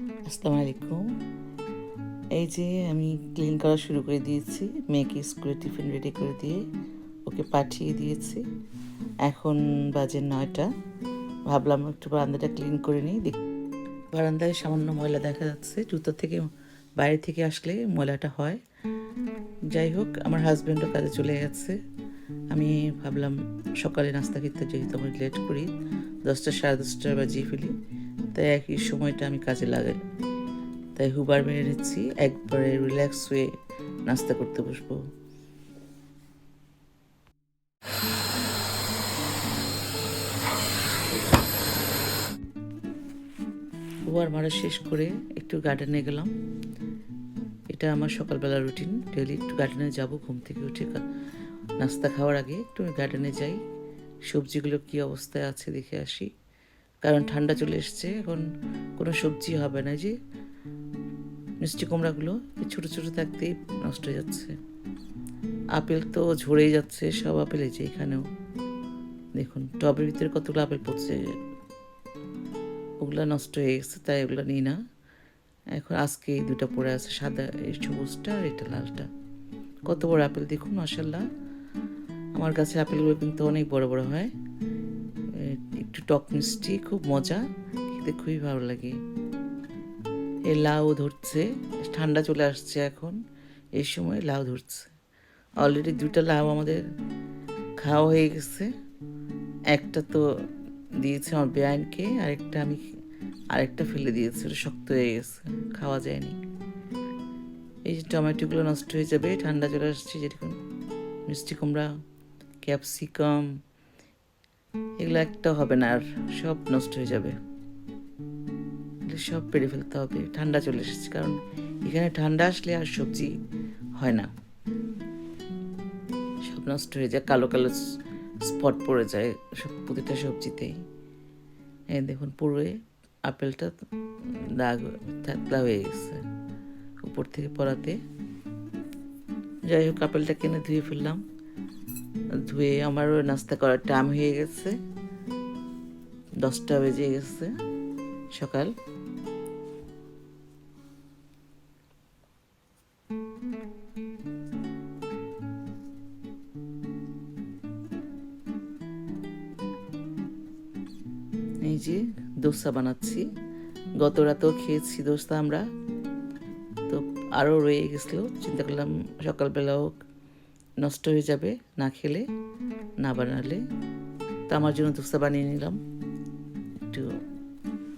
আসসালামু আলাইকুম এই যে আমি ক্লিন করা শুরু করে দিয়েছি, মেয়েকে স্কুলে টিফিন রেডি করে দিয়ে ওকে পাঠিয়ে দিয়েছি। এখন বাজে নয়টা। ভাবলাম একটু বারান্দাটা ক্লিন করে নিই, দেখ। বারান্দায় সামান্য ময়লা দেখা যাচ্ছে, জুতো থেকে বাইরে থেকে আসলে ময়লাটা হয়। যাই হোক, আমার হাজব্যান্ডও কাজে চলে গেছে। আমি ভাবলাম সকালে নাস্তা খেতে যেহেতু আমি লেট করি, দশটা, সাড়ে দশটা বাজিয়ে ফেলি। তাই একই সময়টা আমি কাজে লাগাই। তাই হুবার মেরে নিচ্ছি, একবারে রিল্যাক্স হয়ে নাস্তা করতে বসবো। হুবার মারা শেষ করে একটু গার্ডেনে গেলাম। এটা আমার সকালবেলা রুটিন ডেলি একটু গার্ডেনে যাব, ঘুম থেকে উঠে নাস্তা খাওয়ার আগে একটু গার্ডেনে যাই। সবজিগুলো কি অবস্থায় আছে দেখে আসি। কারণ ঠান্ডা চলে এসছে, এখন কোনো সবজি হবে না যে মিষ্টি কুমড়াগুলো ছোটো ছোটো থাকতেই নষ্ট হয়ে যাচ্ছে। আপেল তো ঝরেই যাচ্ছে, সব আপেল এই যে এখানেও। দেখুন, টবের ভিতরে কতগুলো আপেল পড়ছে। ওগুলো নষ্ট হয়ে গেছে, তাই ওগুলো নিই না। এখন আজকে এই দুটো পড়ে আছে, সাদা, এই সবুজটা আর এটা লালটা। কত বড় আপেল দেখুন মাসাল্লাহ আমার কাছে আপেলগুলো কিন্তু অনেক বড় বড় হয়। একটু টক মিষ্টি, খুব মজা। খেতে খুবই ভালো লাগে। এ লাউ ধরছে, ঠান্ডা চলে আসছে এখন। এই সময় লাউ ধরছে। অলরেডি দুটা লাউ আমাদের খাওয়া হয়ে গেছে। একটা তো দিয়েছে আমার বেআইনকে, আরেকটা আমি আরেকটা ফেলে দিয়েছে, ওটা শক্ত হয়ে গেছে, খাওয়া যায়নি। এই যে টমেটোগুলো নষ্ট হয়ে যাবে, ঠান্ডা চলে আসছে, যেরকম মিষ্টি কুমড়া, ক্যাপসিকাম এগুলো একটা হবে না, আর সব নষ্ট হয়ে যাবে। সব পেরে ফেলতে হবে। ঠান্ডা চলে এসেছে, কারণ এখানে ঠান্ডা আসলে আর সবজি হয় না। সব নষ্ট হয়ে যায়, কালো কালো স্পট পড়ে যায় সব প্রতিটা সবজিতেই। দেখুন, পুরোই আপেলটা দাগ থাকলা হয়ে গেছে উপর থেকে পড়াতে। যাই হোক, আপেলটা কিনে ধুয়ে ফেললাম। ধুয়ে আমারও নাস্তা করার টাইম হয়ে গেছে। দশটা বেজে গেছে সকাল। এই যে দোসা বানাচ্ছি। গত রাতেও খেয়েছি দোসা আমরা। তো আরও রয়ে গেছিল। চিন্তা করলাম সকালবেলাও নষ্ট হয়ে যাবে, না খেলে, না বানালে। তো আমার জন্য দোসা বানিয়ে নিলাম। একটু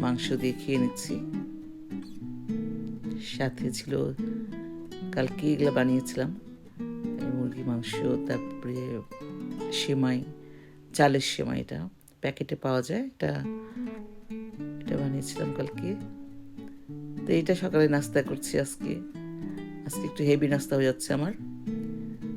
মাংস দিয়ে খেয়ে নিচ্ছি। সাথে ছিল, কালকে এগুলো বানিয়েছিলাম। মুরগি মাংস, তারপরে সেমাই, চালের সেমাই এটা। প্যাকেটে পাওয়া যায়, এটা এটা বানিয়েছিলাম কালকে। তো এইটা সকালে নাস্তা করছি আজকে। আজকে একটু হেভি নাস্তা হয়ে যাচ্ছে আমার।